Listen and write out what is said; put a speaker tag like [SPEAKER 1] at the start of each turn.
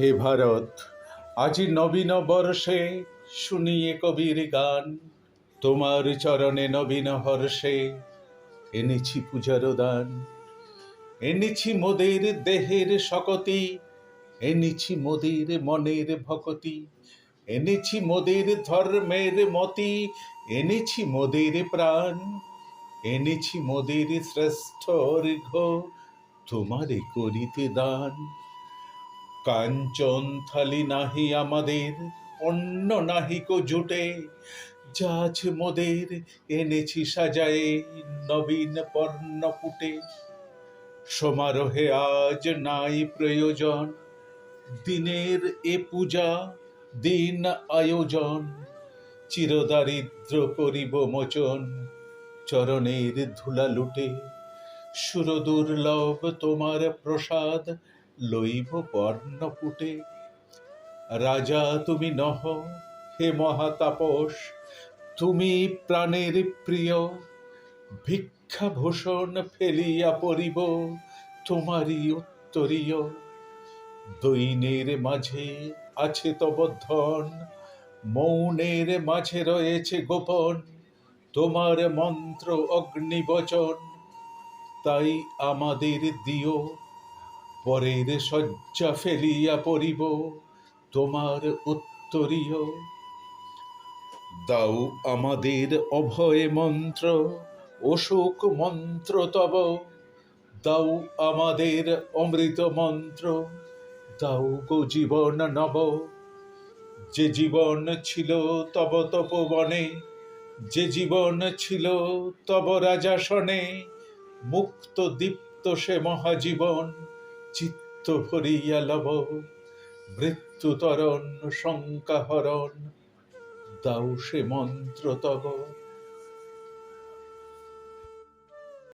[SPEAKER 1] হে ভারত, আজি নবীন বর্ষে শুনিয়ে কবির গান। তোমার চরণে নবীন হর্ষে এনেছি পূজার দান। এনেছি মোদের দেহের শকতি, এনেছি মোদের মনের ভকতি। এনেছি মোদের ধর্মের মতি, এনেছি মোদের প্রাণ। এনেছি মোদের শ্রেষ্ঠ অর্ঘ তোমারে করিতে দান। কাঞ্চন থালি নাহি আমাদের অন্য নাহিক জুটে। যা আছে মোদের, এনেছি সাজায়ে নবীন পর্ণপুটে সমারোহে আজ নাই প্রয়োজন, দিনের এ পূজা, দিন আয়োজন। চিরদারিদ্র করিব মোচন, চরণের ধুলা লুটে। সুরদুর্লভ তোমার প্রসাদ লইব পর্ণপুটে রাজা, তুমি নহ, হে মহাতাপস, তুমি প্রাণের প্রিয়। ভিক্ষা ভূষণ ফেলিয়া পড়িব, তোমারই উত্তরীয়। দৈনের মাঝে আছে তব ধন, মৌনের মাঝে রয়েছে গোপন। তোমার মন্ত্র অগ্নিবচন, তাই আমাদের দিও। পরের শয্যা ফেলিয়া পড়িব, তোমার উত্তরীয়। দাও আমাদের অভয় মন্ত্র, অশোক মন্ত্র তব। দাও আমাদের অমৃত মন্ত্র, দাও গো জীবন নব। যে জীবন ছিল তব তপবনে, যে জীবন ছিল তব রাজাসনে, মুক্ত দীপ্ত সে মহাজীবন। চিত্ত ভরিয়া লব মৃত্যু তরণ শঙ্কা হরণ দাও সে মন্ত্র তব।